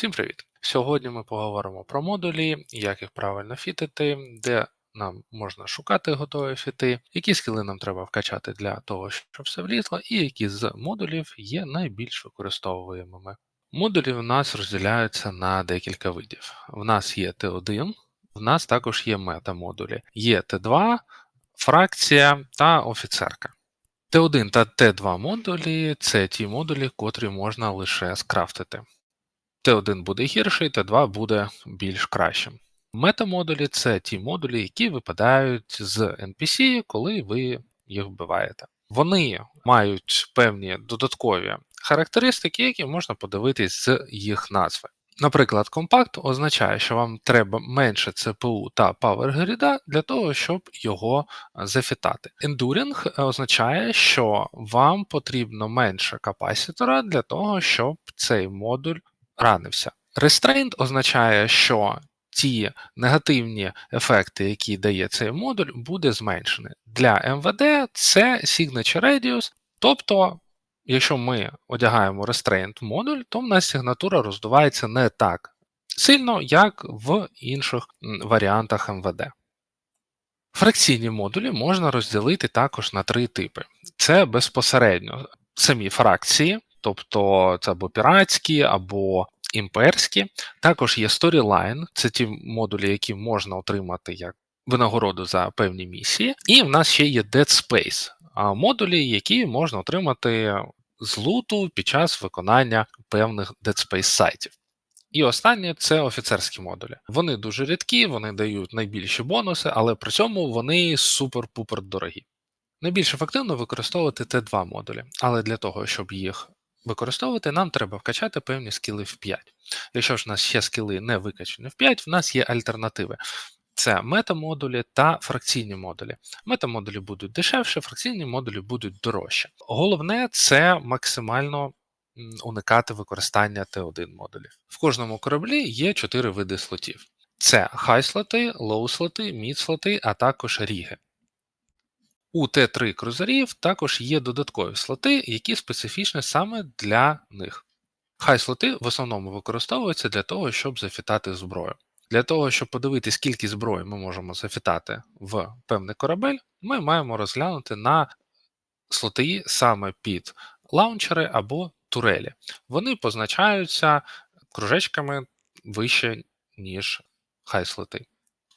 Всім привіт! Сьогодні ми поговоримо про модулі, як їх правильно фітити, де нам можна шукати готові фіти, які скіли нам треба вкачати для того, щоб все влізло, і які з модулів є найбільш використовуємими. Модулі у нас розділяються на декілька видів. В нас є Т1, в нас також є мета-модулі, є Т2, фракція та офіцерка. Т1 та Т2 модулі це ті модулі, котрі можна лише скрафтити. Т1 буде гірший, Т2 буде більш кращим. Метамодулі це ті модулі, які випадають з NPC, коли ви їх вбиваєте. Вони мають певні додаткові характеристики, які можна подивитись з їх назви. Наприклад, компакт означає, що вам треба менше ЦПУ та PowerGrid для того, щоб його зафітати. Enduring означає, що вам потрібно менше капасітора для того, щоб цей модуль ранився. Restraint означає, що ті негативні ефекти, які дає цей модуль, буде зменшений. Для МВД це Signature Radius, тобто, якщо ми одягаємо Restraint модуль, то в нас сигнатура роздувається не так сильно, як в інших варіантах МВД. Фракційні модулі можна розділити також на три типи: це безпосередньо самі фракції, тобто це або піратські, або імперські. Також є Storyline, це ті модулі, які можна отримати як винагороду за певні місії. І в нас ще є Dead Space, модулі, які можна отримати з луту під час виконання певних Dead Space сайтів. І останнє це офіцерські модулі. Вони дуже рідкі, вони дають найбільші бонуси, але при цьому вони супер-пупер дорогі. Найбільш ефективно використовувати Т2 модулі, але для того, щоб їх використовувати, нам треба вкачати певні скіли в 5. Якщо ж у нас ще скіли не викачені в 5, в нас є альтернативи. Це метамодулі та фракційні модулі. Метамодулі будуть дешевше, фракційні модулі будуть дорожче. Головне це максимально уникати використання Т1 модулів. В кожному кораблі є 4 види слотів: це хай-слоти, лоу-слоти, мід-слоти, а також ріги. У Т3 крузерів також є додаткові слоти, які специфічні саме для них. Хай слоти в основному використовуються для того, щоб зафітати зброю. Для того, щоб подивитися, скільки зброї ми можемо зафітати в певний корабель, ми маємо розглянути на слоти саме під лаунчери або турелі. Вони позначаються кружечками вище, ніж хай слоти.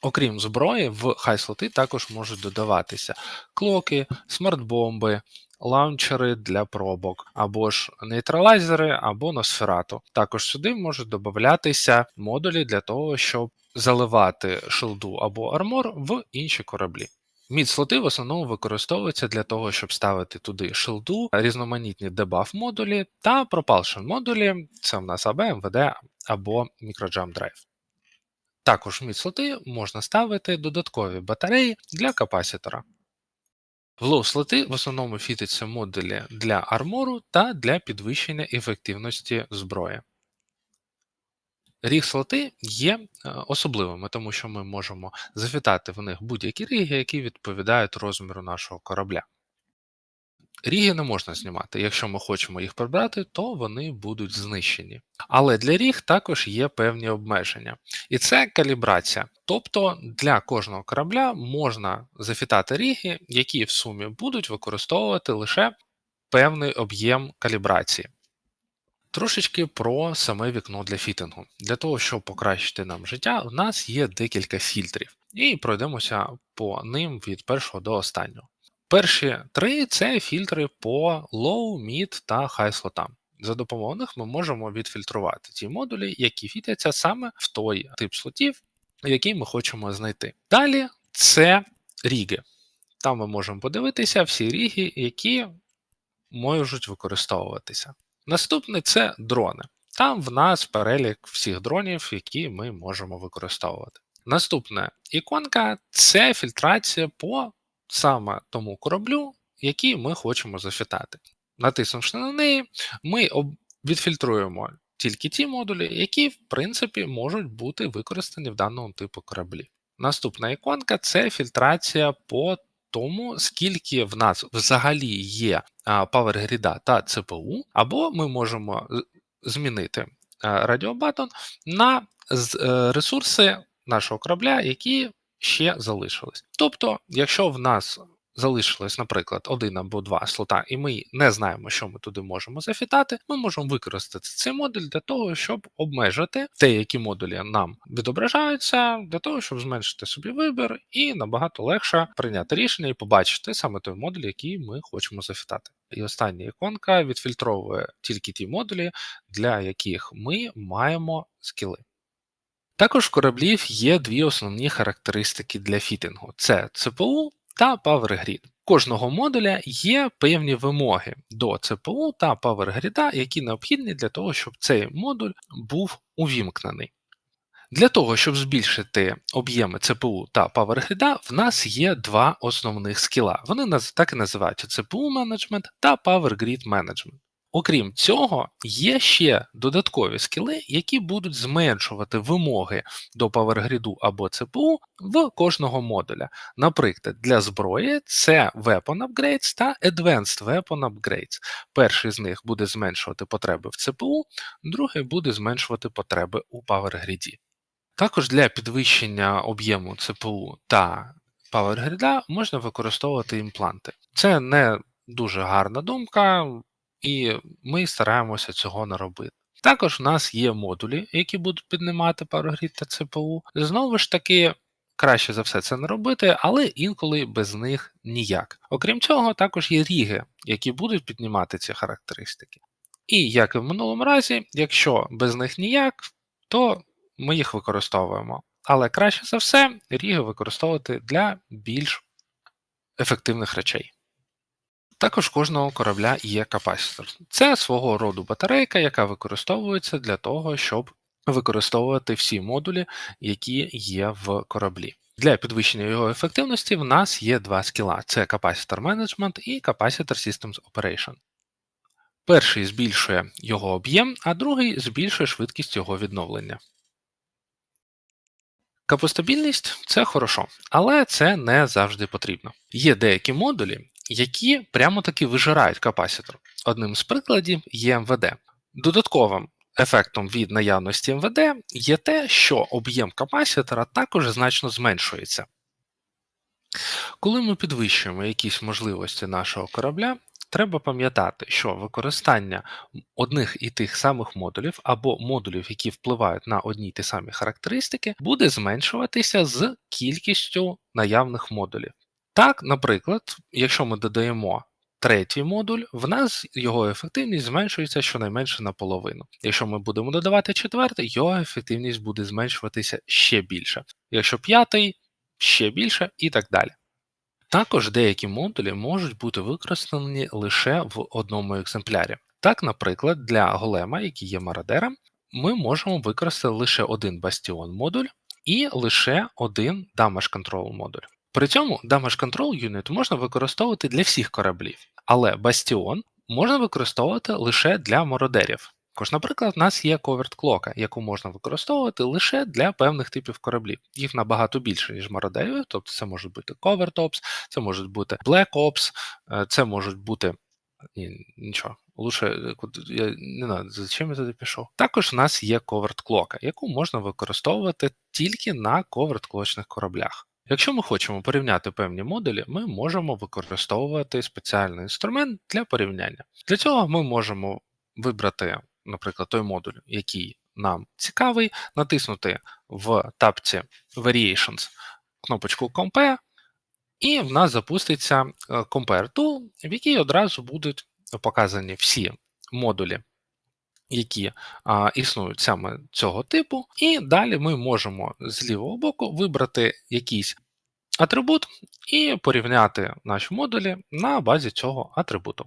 Окрім зброї, в хай-слоти також можуть додаватися клоки, смартбомби, лаунчери для пробок, або ж нейтралайзери, або носферату. Також сюди можуть додатися модулі для того, щоб заливати шилду або армор в інші кораблі. Мід-слоти в основному використовуються для того, щоб ставити туди шилду, різноманітні дебаф модулі та пропалшн модулі, це в нас АБ, МВД або Microjump Drive. Також в міцлоти можна ставити додаткові батареї для капасітора. В лоу-слоти в основному фітиться модулі для армору та для підвищення ефективності зброї. Ріг-слоти є е, особливими, тому що ми можемо зафітати в них будь-які ріги, які відповідають розміру нашого корабля. Ріги не можна знімати. Якщо ми хочемо їх прибрати, то вони будуть знищені. Але для ріг також є певні обмеження. І це калібрація. Тобто для кожного корабля можна зафітати ріги, які в сумі будуть використовувати лише певний об'єм калібрації. Трошечки про саме вікно для фітингу. Для того, щоб покращити нам життя, у нас є декілька фільтрів, і пройдемося по ним від першого до останнього. Перші три це фільтри по low, mid та high слотам. За допомогою них ми можемо відфільтрувати ті модулі, які фітяться саме в той тип слотів, який ми хочемо знайти. Далі це ріги. Там ми можемо подивитися всі ріги, які можуть використовуватися. Наступний це дрони. Там в нас перелік всіх дронів, які ми можемо використовувати. Наступна іконка це фільтрація по саме тому кораблю, який ми хочемо зафітати. Натиснувши на неї, ми відфільтруємо тільки ті модулі, які, в принципі, можуть бути використані в даному типу кораблі. Наступна іконка це фільтрація по тому, скільки в нас взагалі є PowerGrid та CPU, або ми можемо змінити радіобатон на е, ресурси нашого корабля, які ще залишились. Тобто, якщо в нас залишилось, наприклад, один або два слота, і ми не знаємо, що ми туди можемо зафітати, ми можемо використати цей модуль для того, щоб обмежити те, які модулі нам відображаються, для того, щоб зменшити собі вибір і набагато легше прийняти рішення і побачити саме той модуль, який ми хочемо зафітати. І остання іконка відфільтровує тільки ті модулі, для яких ми маємо скіли. Також в кораблів є дві основні характеристики для фітингу: це ЦПУ та PowerGrid. Кожного модуля є певні вимоги до ЦПУ та PowerGrid, які необхідні для того, щоб цей модуль був увімкнений. Для того, щоб збільшити об'єми ЦПУ та PowerGrid, в нас є два основних скіла. Вони так і називаються CPU Management та PowerGrid Management. Окрім цього, є ще додаткові скіли, які будуть зменшувати вимоги до PowerGrid або CPU в кожного модуля. Наприклад, для зброї це Weapon Upgrades та Advanced Weapon Upgrades. Перший з них буде зменшувати потреби в CPU, другий буде зменшувати потреби у PowerGrid. Також для підвищення об'єму CPU та PowerGrid можна використовувати імпланти. Це не дуже гарна думка і ми стараємося цього не робити. Також в нас є модулі, які будуть піднімати парогрід та ЦПУ. Знову ж таки, краще за все це не робити, але інколи без них ніяк. Окрім цього, також є ріги, які будуть піднімати ці характеристики. І як і в минулому разі, якщо без них ніяк, то ми їх використовуємо. Але краще за все, ріги використовувати для більш ефективних речей. Також кожного корабля є капасітор. Це свого роду батарейка, яка використовується для того, щоб використовувати всі модулі, які є в кораблі. Для підвищення його ефективності в нас є два скіла: це Capacitor Management і Capacitor Systems Operation. Перший збільшує його об'єм, а другий збільшує швидкість його відновлення. Капостабільність це хорошо, але це не завжди потрібно. Є деякі модулі, які прямо таки вижирають капасітор. Одним з прикладів є МВД. Додатковим ефектом від наявності МВД є те, що об'єм капасітора також значно зменшується. Коли ми підвищуємо якісь можливості нашого корабля, треба пам'ятати, що використання одних і тих самих модулів або модулів, які впливають на одні й ті самі характеристики, буде зменшуватися з кількістю наявних модулів. Так, наприклад, якщо ми додаємо третій модуль, в нас його ефективність зменшується щонайменше наполовину. Якщо ми будемо додавати четвертий, його ефективність буде зменшуватися ще більше. Якщо п'ятий, ще більше і так далі. Також деякі модулі можуть бути використані лише в одному екземплярі. Так, наприклад, для голема, який є мародером, ми можемо використати лише один бастіон модуль і лише один Damage Control модуль. При цьому Damage Control Unit можна використовувати для всіх кораблів, але Bastion можна використовувати лише для мородерів. Також, наприклад, в нас є Covert Clock, яку можна використовувати лише для певних типів кораблів. Їх набагато більше, ніж мародерів, тобто це можуть бути Covert Ops, це можуть бути Black Ops, е, це можуть бути. Ні, Нічого, лучше е, я не знаю, зачем я туди пішов. Також в нас є Covert Clock, яку можна використовувати тільки на Covert Clock кораблях. Якщо ми хочемо порівняти певні модулі, ми можемо використовувати спеціальний інструмент для порівняння. Для цього ми можемо вибрати, наприклад, той модуль, який нам цікавий, натиснути в тапці Variations кнопочку Compare, і в нас запуститься е, Compare Tool, в якій одразу будуть показані всі модулі які а, існують саме цього типу, і далі ми можемо з лівого боку вибрати якийсь атрибут і порівняти наші модулі на базі цього атрибуту.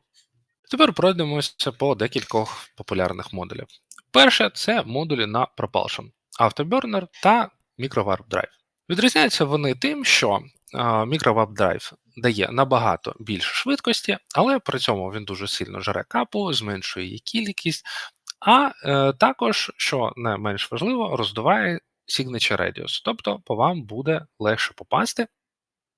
Тепер пройдемося по декількох популярних модулів. Перше це модулі на Propulsion, Afterburner та MicroWarp Drive. Відрізняються вони тим, що MicroWarp Drive дає набагато більше швидкості, але при цьому він дуже сильно жаре капу, зменшує її кількість, а е, також, що не менш важливо, роздуває signature radius, тобто по вам буде легше попасти.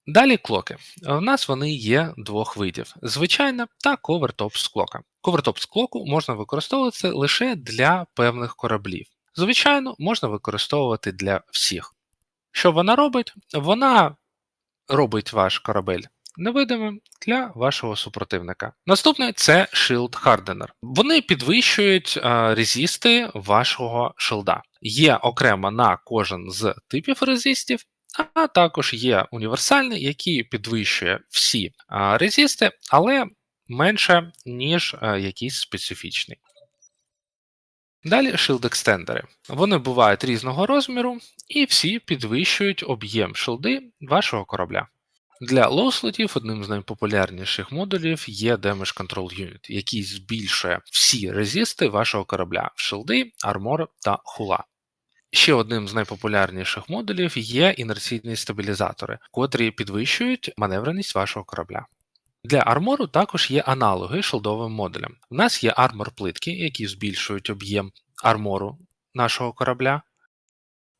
Далі клоки. У нас вони є двох видів: звичайна та ковертопс клока. Ковертопс клоку можна використовувати лише для певних кораблів. Звичайно, можна використовувати для всіх. Що вона робить? Вона робить ваш корабель невидимим для вашого супротивника. Наступне це Shield Hardener. Вони підвищують а, резисти вашого шилда. Є окремо на кожен з типів резистів, а також є універсальний, який підвищує всі а, резисти, але менше, ніж а, якийсь специфічний. Далі Shield екстендери. Вони бувають різного розміру, і всі підвищують об'єм шилди вашого корабля. Для лоу-слотів одним з найпопулярніших модулів є Damage Control Unit, який збільшує всі резисти вашого корабля шилди, армор та хула. Ще одним з найпопулярніших модулів є інерційні стабілізатори, котрі підвищують маневреність вашого корабля. Для армору також є аналоги шилдовим модулям. У нас є армор плитки, які збільшують об'єм армору нашого корабля.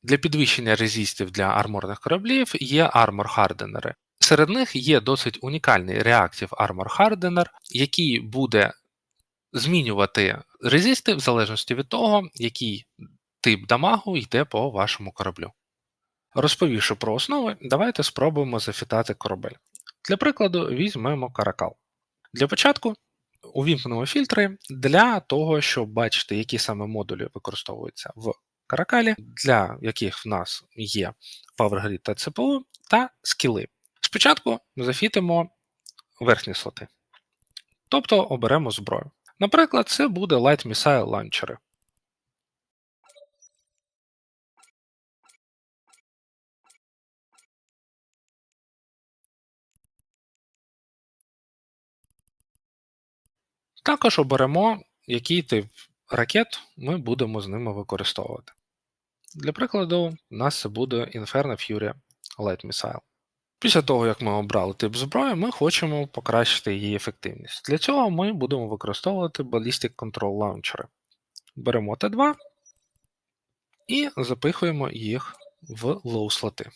Для підвищення резистів для арморних кораблів є армор-харденери. Серед них є досить унікальний реактив Armor Hardener, який буде змінювати резисти в залежності від того, який тип дамагу йде по вашому кораблю. Розповівши про основи, давайте спробуємо зафітати корабель. Для прикладу, візьмемо каракал. Для початку увімкнемо фільтри для того, щоб бачити, які саме модулі використовуються в каракалі, для яких в нас є PowerGrid та CPU та скіли. Спочатку зафітимо верхні слоти, тобто оберемо зброю. Наприклад, це буде Light Missile ланчери. Також оберемо, який тип ракет ми будемо з ними використовувати. Для прикладу, у нас це буде Inferno Fury Light Missile. Після того, як ми обрали тип зброї, ми хочемо покращити її ефективність. Для цього ми будемо використовувати Ballistic Control Launcher. Беремо Т2 і запихуємо їх в low слоти.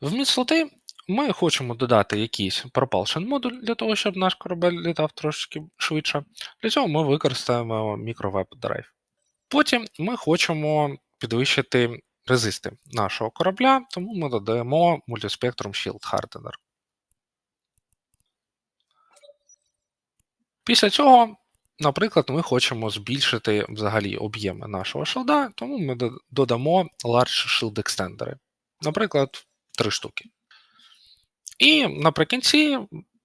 В mid ми хочемо додати якийсь propulsion модуль для того, щоб наш корабель літав трошки швидше. Для цього ми використаємо Microweb Drive. Потім ми хочемо підвищити резисти нашого корабля, тому ми додаємо Multispectrum Shield Hardener. Після цього, наприклад, ми хочемо збільшити взагалі об'єми нашого шилда, тому ми додамо Large Shield Extender. Наприклад, 3 штуки. І наприкінці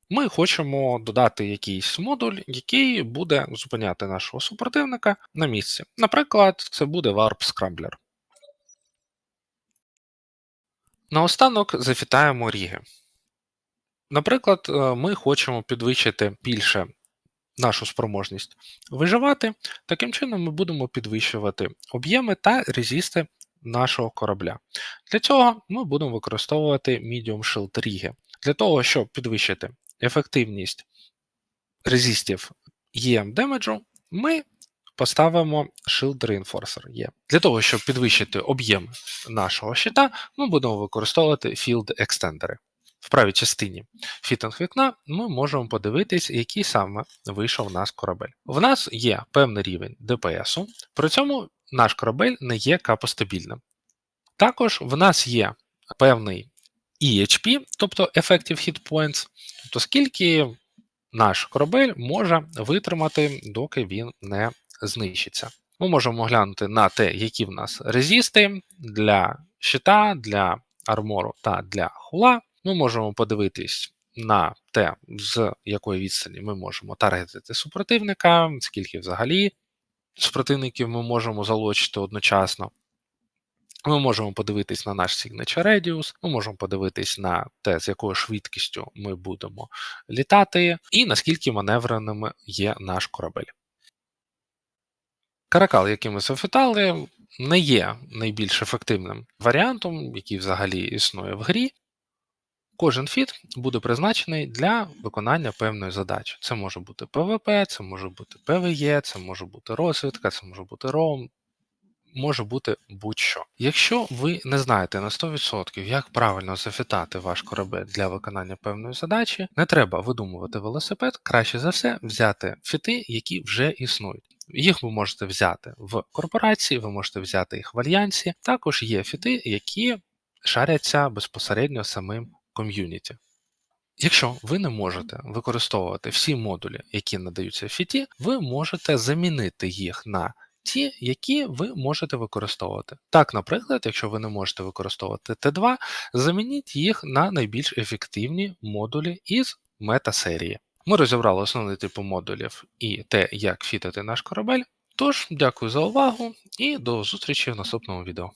ми хочемо додати якийсь модуль, який буде зупиняти нашого супротивника на місці. Наприклад, це буде Warp Scrambler. Наостанок зафітаємо ріги. Наприклад, е, ми хочемо підвищити більше нашу спроможність виживати, таким чином ми будемо підвищувати об'єми та резисти нашого корабля. Для цього ми будемо використовувати Medium Shield ріги. Для того, щоб підвищити ефективність резистів EM демеджу, ми поставимо Shield Reinforcer є. Для того, щоб підвищити об'єм нашого щита, ми будемо використовувати Field Extender. В правій частині фітинг вікна ми можемо подивитись, який саме вийшов у нас корабель. В нас є певний рівень ДПСу, при цьому наш корабель не є капостабільним. Також в нас є певний EHP, тобто Effective Hit Points, тобто скільки наш корабель може витримати, доки він не знищиться. Ми можемо глянути на те, які в нас резисти для щита, для армору та для хула. Ми можемо подивитись на те, з якої відстані ми можемо таргетити супротивника, скільки взагалі супротивників ми можемо залучити одночасно. Ми можемо подивитись на наш Signature Radius, ми можемо подивитись на те, з якою швидкістю ми будемо літати, і наскільки маневреним є наш корабель. Каракал, який ми зафітали, не є найбільш ефективним варіантом, який взагалі існує в грі. Кожен фіт буде призначений для виконання певної задачі. Це може бути ПВП, це може бути ПВЕ, це може бути розвідка, це може бути ROM. може бути будь-що. Якщо ви не знаєте на 100%, як правильно зафітати ваш корабель для виконання певної задачі, не треба видумувати велосипед, краще за все взяти фіти, які вже існують. Їх ви можете взяти в корпорації, ви можете взяти їх в альянсі. Також є фіти, які шаряться безпосередньо самим ком'юніті. Якщо ви не можете використовувати всі модулі, які надаються в фіті, ви можете замінити їх на ті, які ви можете використовувати. Так, наприклад, якщо ви не можете використовувати Т2, замініть їх на найбільш ефективні модулі із мета-серії. Ми розібрали основні типи модулів і те, як фітити наш корабель. Тож, дякую за увагу і до зустрічі в наступному відео.